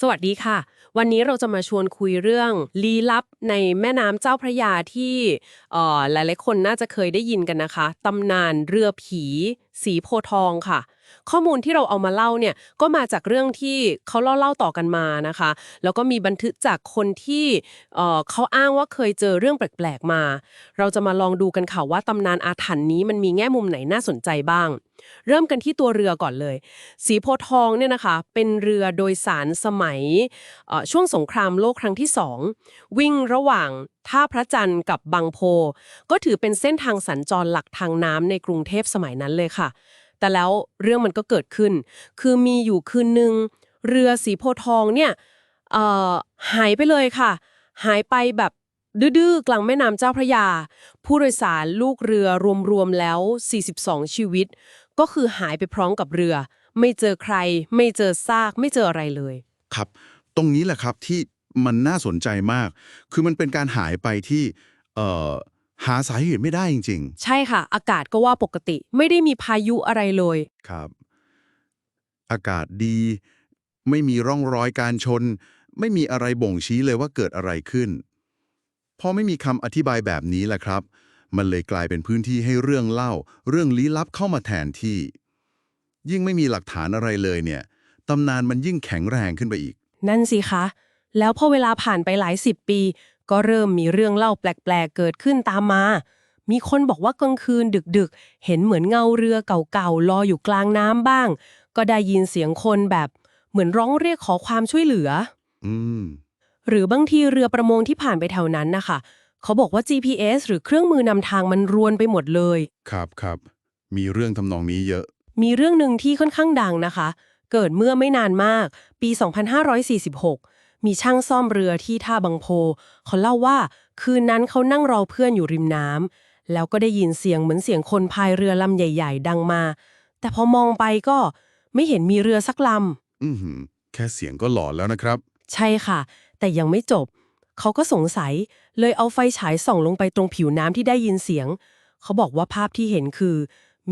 สวัสดีค่ะ วันนี้เราจะมาชวนคุยเรื่องลี้ลับในแม่น้ำเจ้าพระยาที่อ่อหลายๆคนน่าจะเคยได้ยินกันนะคะตำนานเรือผี สีโพทองค่ะ ข้อมูลที่เราเอามาเล่าเนี่ยก็มาจากเรื่องที่เขาเล่าเล่าต่อกันมานะคะ แล้วก็มีบันทึกจากคนที่อ่อเขาอ้างว่าเคยเจอเรื่องแปลกๆมา เราจะมาลองดูกันค่ะว่าตำนานอาถรรพ์นี้มันมีแง่มุมไหนน่าสนใจบ้าง เริ่มกันที่ตัวเรือก่อนเลย สีโพทองเนี่ยนะคะ เป็นเรือโดยสารสมัยช่วงสงครามโลกครั้งที่สองวิ่งระหว่างท่าพระจันทร์กับบางโพ ก็ถือเป็นเส้นทางสัญจรหลักทางน้ำในกรุงเทพสมัยนั้นเลยค่ะ แต่แล้วเรื่องมันก็เกิดขึ้น คือมีอยู่คืนหนึ่งเรือสีโพทองเนี่ยหายไปเลยค่ะ หายไปแบบดื้อๆกลางแม่น้ำเจ้าพระยา ผู้โดยสารลูกเรือรวมๆแล้ว 42 ชีวิต ก็คือหายไปพร้อมกับเรือ ไม่เจอใคร ไม่เจอซาก ไม่เจออะไรเลย ครับ ตรงนี้แหละครับที่มันน่าสนใจมาก คือมันเป็นการหายไปที่เอ่อหาสาเหตุไม่ได้จริงใช่ค่ะ อากาศก็ว่าปกติ ไม่ได้มีพายุอะไรเลยๆครับ อากาศดี ไม่มีร่องรอยการชน ไม่มีอะไรบ่งชี้เลยว่าเกิดอะไรขึ้นพอไม่มีคำอธิบายแบบนี้แหละครับ มันเลยกลายเป็นพื้นที่ให้เรื่องเล่า เรื่องลี้ลับเข้ามาแทนที่ ยิ่งไม่มีหลักฐานอะไรเลยเนี่ยตำนานมันยิ่งแข็งแรงขึ้นไปอีก นั่นสิคะ แล้วพอเวลาผ่านไปหลายสิบปี ก็เริ่มมีเรื่องเล่าแปลกๆ เกิดขึ้นตามมา มีคนบอกว่ากลางคืนดึกๆ เห็นเหมือนเงาเรือเก่าๆลอยอยู่กลางน้ำบ้าง ก็ได้ยินเสียงคนแบบเหมือนร้องเรียกขอความช่วยเหลือ อืม หรือบางทีเรือประมงที่ผ่านไปแถวนั้นนะคะ เขาบอกว่า GPS หรือเครื่องมือนำทางมันรวนไปหมดเลย ครับครับมีเรื่องทำนองนี้เยอะ มีเรื่องหนึ่งที่ค่อนข้างดังนะคะ เกิดเมื่อไม่นานมาก ปี 2546 มีช่างซ่อมเรือที่ท่าบางโพ เขาเล่าว่าคืนนั้นเขานั่งรอเพื่อนอยู่ริมน้ำแล้วก็ได้ยินเสียงเหมือนเสียงคนพายเรือลำใหญ่ ๆ ดังมา แต่พอมองไปก็ไม่เห็นมีเรือสักลำอือหือ แค่เสียงก็หลอนแล้วนะครับ ใช่ค่ะ แต่ยังไม่จบ เขาก็สงสัย เลยเอาไฟฉายส่องลงไปตรงผิวน้ำที่ได้ยินเสียง เขาบอกว่าภาพที่เห็นคือ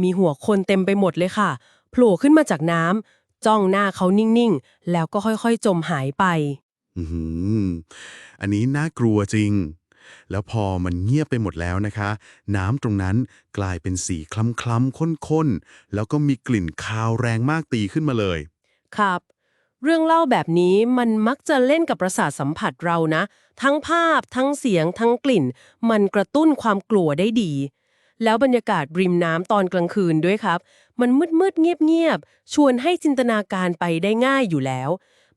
มีหัวคนเต็มไปหมดเลยค่ะ โผล่ขึ้นมาจากน้ำจ้องหน้าเขานิ่งๆ แล้วก็ค่อยๆ จมหายไปอือหืออันนี้น่ากลัวจริง แล้วพอมันเงียบไปหมดแล้วนะคะ น้ำตรงนั้นกลายเป็นสีคล้ำๆข้นๆ แล้วก็มีกลิ่นคาวแรงมากตีขึ้นมาเลย ครับ เรื่องเล่าแบบนี้มันมักจะเล่นกับประสาทสัมผัสเรานะ ทั้งภาพ ทั้งเสียง ทั้งกลิ่น มันกระตุ้นความกลัวได้ดี แล้วบรรยากาศริมน้ำตอนกลางคืนด้วยครับ มันมืดมืดเงียบเงียบชวนให้จินตนาการไปได้ง่ายอยู่แล้ว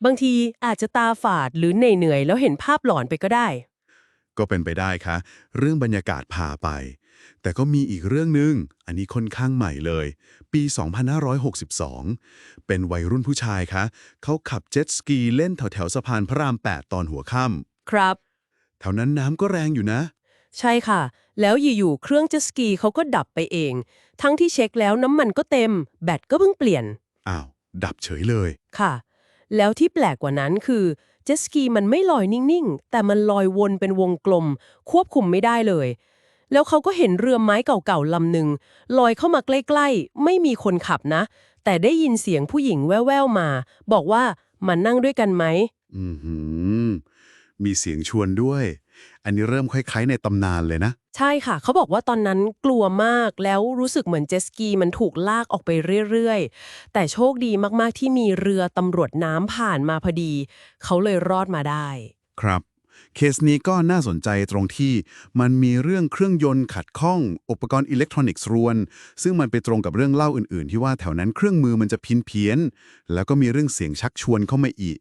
บางทีอาจจะตาฝาดหรือเหนื่อยๆแล้วเห็นภาพหลอนไปก็ได้ ก็เป็นไปได้ค่ะเรื่องบรรยากาศพาไป แต่ก็มีอีกเรื่องหนึ่งอันนี้ค่อนข้างใหม่เลย ปี 2562 เป็นวัยรุ่นผู้ชายคะ เขาขับเจ็ตสกีเล่นแถวแถวๆสะพานพระราม 8 ตอนหัวค่ครับำแถวนั้นน้ำก็แรงอยู่นะ ใช่ค่ะ แล้วอยู่ๆเครื่องเจ็ตสกีเขาก็ดับไปเอง ทั้งที่เช็คแล้วน้ำมันก็เต็ม แบตก็เพิ่งเปลี่ยน อ้าว ดับเฉยเลยค่ะ แล้วที่แปลกกว่านั้นคือเจ็ตสกีมันไม่ลอยนิ่งๆ แต่มันลอยวนเป็นวงกลม ควบคุมไม่ได้เลย แล้วเขาก็เห็นเรือไม้เก่าๆลำหนึ่งลอยเข้ามาใกล้ๆ ไม่มีคนขับนะ แต่ได้ยินเสียงผู้หญิงแว่วๆมา บอกว่ามานั่งด้วยกันไหมอือหือมีเสียงชวนด้วย อันนี้เริ่มคล้ายๆในตำนานเลยนะ ใช่ค่ะ เขาบอกว่าตอนนั้นกลัวมากแล้วรู้สึกเหมือนเจ็ตสกีมันถูกลากออกไปเรื่อยๆ แต่โชคดีมากๆที่มีเรือตำรวจน้ำผ่านมาพอดี เขาเลยรอดมาได้ ครับ เคสนี้ก็น่าสนใจตรงที่มันมีเรื่องเครื่องยนต์ขัดข้อง อุปกรณ์อิเล็กทรอนิกส์รวน ซึ่งมันไปตรงกับเรื่องเล่าอื่นๆ ที่ว่าแถวนั้นเครื่องมือมันจะพินเพี้ยน แล้วก็มีเรื่องเสียงชักชวนเข้ามาอีก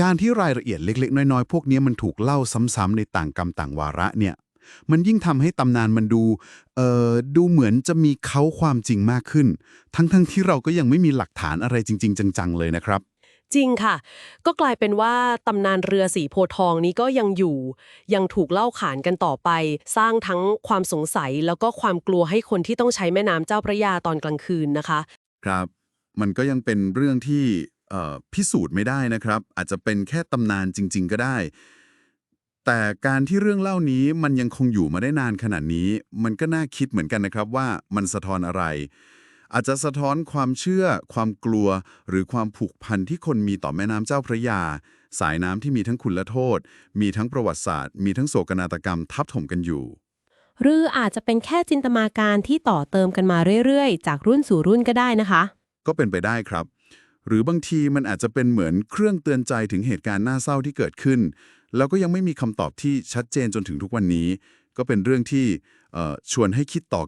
การที่รายละเอียดเล็ก ๆ น้อยๆ พวกนี้มันถูกเล่าซ้ำๆในต่างกรรมต่างวาระเนี่ย มันยิ่งทำให้ตำนานมันดู เอ่อ ดูเหมือนจะมีเขาความจริงมากขึ้น ทั้งๆที่เราก็ยังไม่มีหลักฐานอะไรจริง ๆ จังๆเลยนะครับ จริงค่ะ ก็กลายเป็นว่าตำนานเรือสีโพทองนี้ก็ยังอยู่ ยังถูกเล่าขานกันต่อไป สร้างทั้งความสงสัยแล้วก็ความกลัวให้คนที่ต้องใช้แม่น้ำเจ้าพระยาตอนกลางคืนนะคะ ครับ มันก็ยังเป็นเรื่องที่เอ่อพิสูจน์ไม่ได้นะครับ อาจจะเป็นแค่ตำนานจริง ๆ ก็ได้ แต่การที่เรื่องเล่านี้มันยังคงอยู่มาได้นานขนาดนี้ มันก็น่าคิดเหมือนกันนะครับว่ามันสะท้อนอะไร อาจจะสะท้อนความเชื่อ ความกลัว หรือความผูกพันที่คนมีต่อแม่น้ำเจ้าพระยา สายน้ำที่มีทั้งคุณและโทษ มีทั้งประวัติศาสตร์ มีทั้งโศกนาฏกรรมทับถมกันอยู่ หรืออาจจะเป็นแค่จินตนาการที่ต่อเติมกันมาเรื่อยๆ จากรุ่นสู่รุ่นก็ได้นะคะ ก็เป็นไปได้ครับ หรือบางทีมันอาจจะเป็นเหมือนเครื่องเตือนใจถึงเหตุการณ์น่าเศร้าที่เกิดขึ้น แล้วก็ยังไม่มีคำตอบที่ชัดเจนจนถึงทุกวันนี้ ก็เป็นเรื่องที่เอ่อชวนให้คิดต่อ